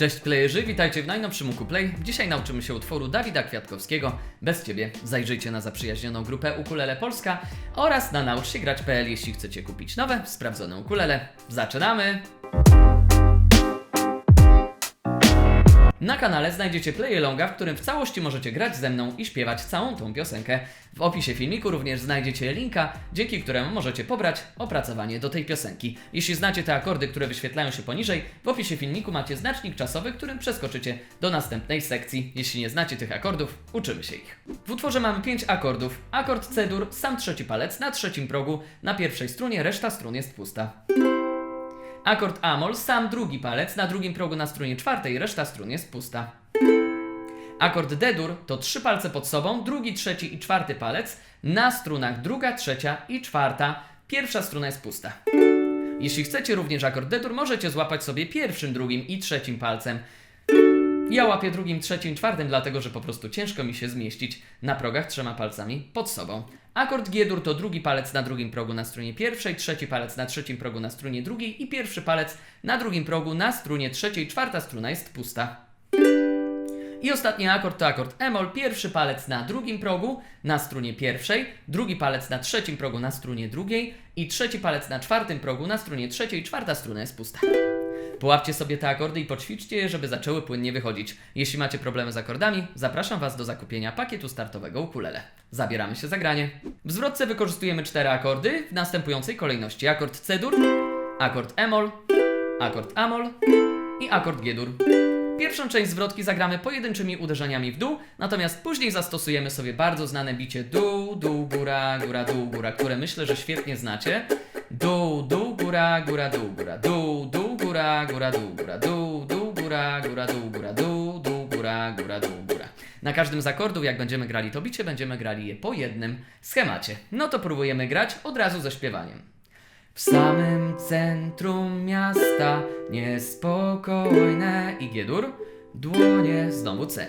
Cześć playerzy, witajcie w najnowszym Ukuplay. Dzisiaj nauczymy się utworu Dawida Kwiatkowskiego Bez Ciebie. Zajrzyjcie na zaprzyjaźnioną grupę Ukulele Polska oraz na nauczsiegrać.pl, jeśli chcecie kupić nowe, sprawdzone ukulele. Zaczynamy! Na kanale znajdziecie playalonga, w którym w całości możecie grać ze mną i śpiewać całą tą piosenkę. W opisie filmiku również znajdziecie linka, dzięki któremu możecie pobrać opracowanie do tej piosenki. Jeśli znacie te akordy, które wyświetlają się poniżej, w opisie filmiku macie znacznik czasowy, którym przeskoczycie do następnej sekcji. Jeśli nie znacie tych akordów, uczymy się ich. W utworze mamy 5 akordów. Akord C-dur, sam trzeci palec na trzecim progu, na pierwszej strunie, reszta strun jest pusta. Akord Amol, sam drugi palec, na drugim progu na strunie czwartej, reszta strun jest pusta. Akord D-dur to trzy palce pod sobą, drugi, trzeci i czwarty palec, na strunach druga, trzecia i czwarta, pierwsza struna jest pusta. Jeśli chcecie również akord D-dur, możecie złapać sobie pierwszym, drugim i trzecim palcem. Ja łapię drugim, trzecim, czwartym, dlatego że po prostu ciężko mi się zmieścić na progach trzema palcami pod sobą. Akord G-dur to drugi palec na drugim progu na strunie pierwszej, trzeci palec na trzecim progu na strunie drugiej i pierwszy palec na drugim progu na strunie trzeciej, czwarta struna jest pusta. I ostatni akord to akord E-moll, pierwszy palec na drugim progu na strunie pierwszej, drugi palec na trzecim progu na strunie drugiej i trzeci palec na czwartym progu na strunie trzeciej, czwarta struna jest pusta. Połapcie sobie te akordy i poćwiczcie je, żeby zaczęły płynnie wychodzić. Jeśli macie problemy z akordami, zapraszam Was do zakupienia pakietu startowego ukulele. Zabieramy się za granie. W zwrotce wykorzystujemy cztery akordy w następującej kolejności. Akord C-dur, akord E-moll, akord A-moll i akord G-dur. Pierwszą część zwrotki zagramy pojedynczymi uderzeniami w dół, natomiast później zastosujemy sobie bardzo znane bicie dół, dół, góra, góra, dół, góra, które myślę, że świetnie znacie. Dół, dół, góra, góra, dół, góra, dół, dół, góra, góra, dół, góra, dół, dół, góra, góra, dół, góra, dół, dół, góra, góra, dół, góra. Na każdym z akordów, jak będziemy grali to bicie, będziemy grali je po jednym schemacie. No to próbujemy grać od razu ze śpiewaniem. W samym centrum miasta niespokojne i G-dur, dłonie znowu C.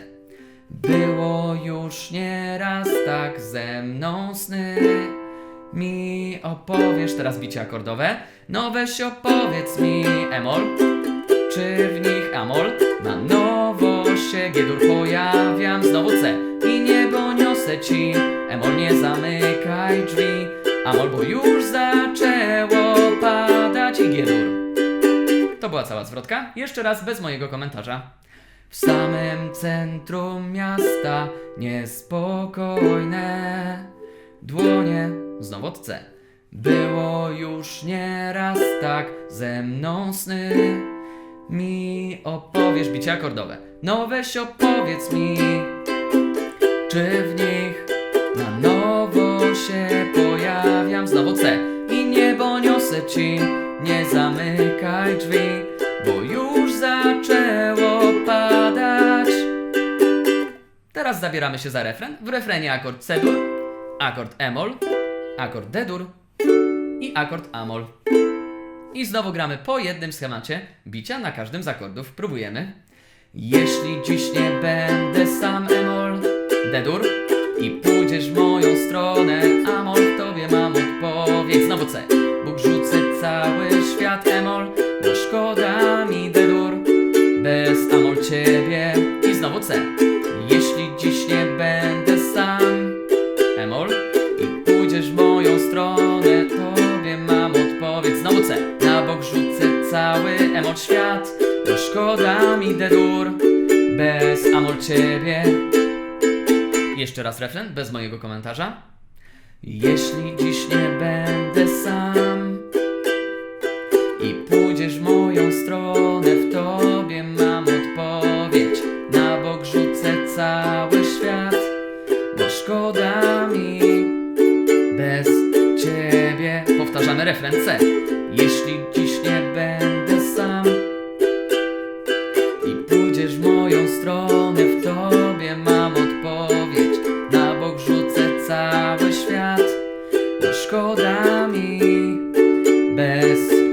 Było już nieraz tak ze mną sny. Mi opowiesz, teraz bicie akordowe. No weź opowiedz mi Emol, czy w nich Amol? Na nowo się G-dur pojawiam, znowu C. I niebo niosę ci, Emol nie zamykaj drzwi. Amol, bo już zaczęło padać i G-dur. To była cała zwrotka. Jeszcze raz bez mojego komentarza. W samym centrum miasta niespokojne dłonie, znowu od C. Było już nieraz tak ze mną sny. Mi opowiesz bicie akordowe. No weź opowiedz mi, czy w nich na nowo się pojawiam. Znowu C. I niebo niosę ci, nie zamykaj drzwi, bo już zaczęło padać. Teraz zabieramy się za refren. W refrenie akord C-dur, akord E-moll, akord D-dur i akord A-moll. I znowu gramy po jednym schemacie bicia na każdym z akordów. Próbujemy. Jeśli dziś nie będę sam E-moll, D-dur i pójdziesz w moją stronę, A-moll w tobie mam odpowiedź. Znowu C. świat, bo szkoda mi D-dur bez Amol ciebie. Jeszcze raz refren, bez mojego komentarza. Jeśli dziś nie będę sam i pójdziesz w moją stronę, w tobie mam odpowiedź. Na bok rzucę cały świat, bo szkoda mi bez ciebie. Powtarzamy refren C. Jeśli dziś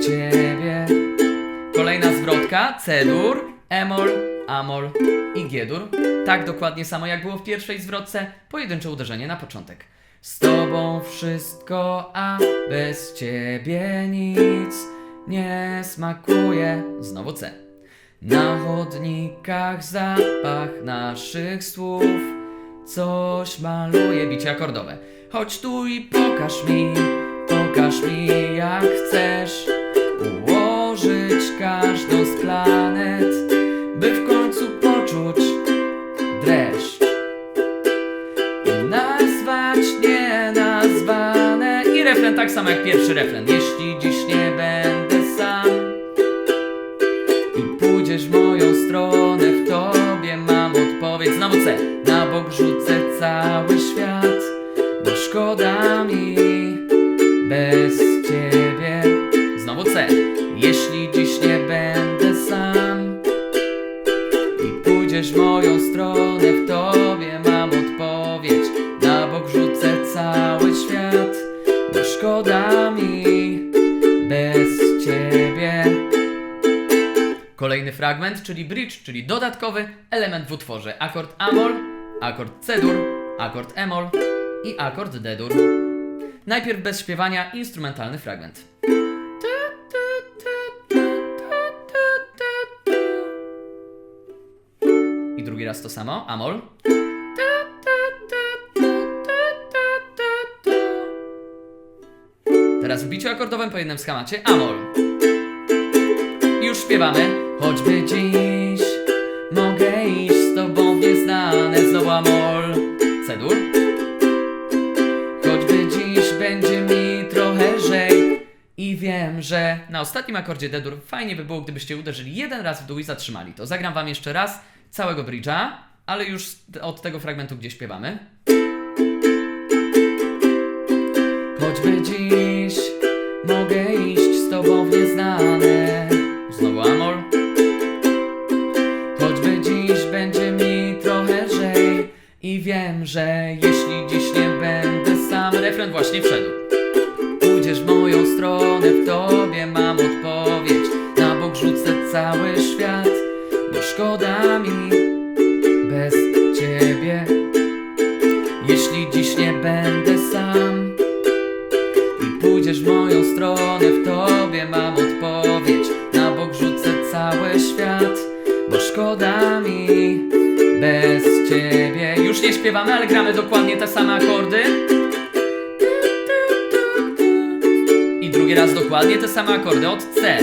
ciebie. Kolejna zwrotka C-dur, E-moll, A-moll i G-dur. Tak dokładnie samo jak było w pierwszej zwrotce, pojedyncze uderzenie na początek. Z tobą wszystko, a bez ciebie nic nie smakuje. Znowu C. Na chodnikach zapach naszych słów Coś maluje bicie akordowe Chodź tu i pokaż mi Pokaż mi jak chcesz Ułożyć każdą z planet By w końcu poczuć dreszcz. I nazwać nienazwane I refren tak samo jak pierwszy refren. Jeśli dziś nie będę sam i pójdziesz w moją stronę, Kolejny fragment, czyli bridge, czyli dodatkowy element w utworze. Akord Amol, akord C-dur, akord E-moll i akord D-dur. Najpierw bez śpiewania instrumentalny fragment. I drugi raz to samo, Amol. Teraz w biciu akordowym po jednym schemacie Amol. I już śpiewamy. Choćby dziś mogę iść z tobą w nieznane znowu amol. Cedur. Choćby dziś będzie mi trochę lżej. I wiem, że na ostatnim akordzie D-dur fajnie by było, gdybyście uderzyli jeden raz w dół i zatrzymali to. Zagram wam jeszcze raz całego bridge'a, ale już od tego fragmentu, gdzie śpiewamy. Choćby dziś wiem, że jeśli dziś nie będę sam Refren właśnie wszedł. Pójdziesz w moją stronę, w tobie mam odpowiedź. Na bok rzucę cały świat Bo szkoda mi bez ciebie. Jeśli dziś nie będę sam i pójdziesz w moją stronę, w tobie mam odpowiedź. Na bok rzucę cały świat, bo szkoda mi bez ciebie. Już nie śpiewamy, ale gramy dokładnie te same akordy. I drugi raz dokładnie te same akordy od C.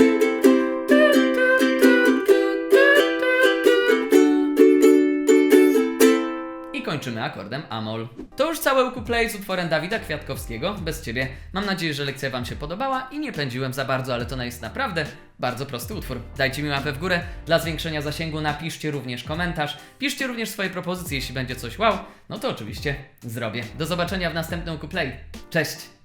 kończymy akordem Amol. To już całe ukulele z utworem Dawida Kwiatkowskiego, bez ciebie. Mam nadzieję, że lekcja Wam się podobała i nie pędziłem za bardzo, ale to jest naprawdę bardzo prosty utwór. Dajcie mi łapę w górę, dla zwiększenia zasięgu napiszcie również komentarz, piszcie również swoje propozycje, jeśli będzie coś wow, no to oczywiście zrobię. Do zobaczenia w następnym ukulele. Cześć!